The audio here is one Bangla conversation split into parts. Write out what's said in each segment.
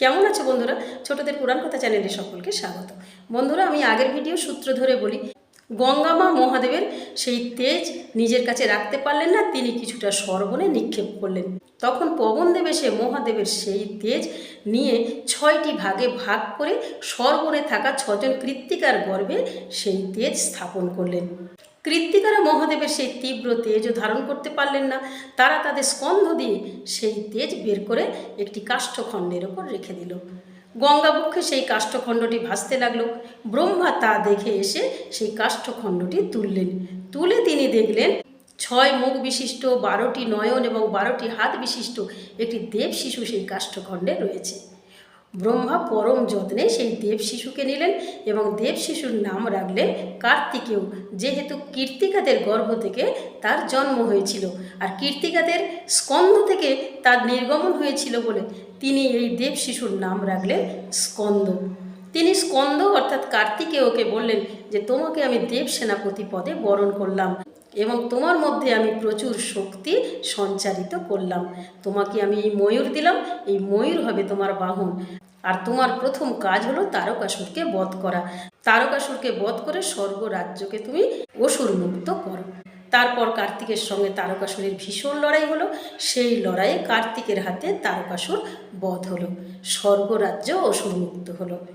কেমন আছো বন্ধুরা? ছোটদের পুরাণ কথা চ্যানেলে সকলকে স্বাগত। বন্ধুরা, আমি আগের ভিডিও সূত্র ধরে বলি গঙ্গামা মহাদেবের সেই তেজ নিজের কাছে রাখতে পারলেন না, তিনি কিছুটা সর্বনে নিক্ষেপ করলেন। তখন পবনদেব এসে মহাদেবের সেই তেজ নিয়ে ছয়টি ভাগে ভাগ করে সর্বনে থাকা ছজন কৃত্তিকার গর্ভে সেই তেজ স্থাপন করলেন। কৃত্তিকারা মহাদেবের সেই তীব্র তেজও ধারণ করতে পারলেন না, তারা তাদের স্কন্ধ দিয়ে সেই তেজ বের করে একটি কাষ্ঠখণ্ডের ওপর রেখে দিল। গঙ্গাবক্ষে সেই কাষ্ঠখণ্ডটি ভাসতে লাগল। ব্রহ্মা তা দেখে এসে সেই কাষ্ঠখণ্ডটি তুললেন। তুলে তিনি দেখলেন, ছয় মুখ বিশিষ্ট, বারোটি নয়ন এবং বারোটি হাত বিশিষ্ট একটি দেব শিশু সেই কাষ্ঠখণ্ডে রয়েছে। ব্রহ্মা পরম যত্নে সেই দেব শিশুকে নিলেন এবং দেব শিশুর নাম রাখলেন কার্তিকেয় যেহেতু কীর্তিকাদের গর্ভ থেকে তার জন্ম হয়েছিল আর কীর্তিকাদের স্কন্ধ থেকে তার নির্গমন হয়েছিল বলে তিনি এই দেব শিশুর নাম রাখলেন স্কন্দ তিনি স্কন্দ অর্থাৎ কার্তিকেয়কে বললেন যে, তোমাকে আমি দেব সেনাপতি পদে বরণ করলাম। এবং তোমার মধ্যে আমি প্রচুর শক্তি সঞ্চারিত করলাম। তোমাকে আমি এই ময়ূর দিলাম, এই ময়ূর হবে তোমার বাহন। আর তোমার প্রথম কাজ হলো তারকাসুরকে বধ করা। তারকাসুরকে বধ করে স্বর্গ রাজ্যকে তুমি অসুর মুক্ত করো। তারপর কার্তিকের সঙ্গে তারকাসুরের ভীষণ লড়াই হলো। সেই লড়াইয়ে কার্তিকের হাতে তারকাসুর বধ হলো। স্বর্গরাজ্য অসুরমুক্ত হলো।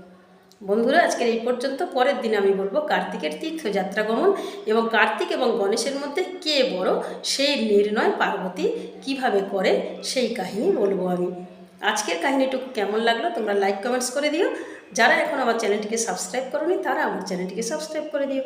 বন্ধুরা, আজকের এই পর্যন্ত। পরের দিন আমি বলব কার্তিকের তীর্থযাত্রা গমন এবং কার্তিক এবং গণেশের মধ্যে কে বড়, সেই নির্ণয় পার্বতী কীভাবে করে, সেই কাহিনী বলব আমি। আজকের কাহিনীটুকু কেমন লাগল তোমরা লাইক কমেন্টস করে দিও। যারা এখন আমার চ্যানেলটিকে সাবস্ক্রাইব করোনি, তারা আমার চ্যানেলটিকে সাবস্ক্রাইব করে দিও।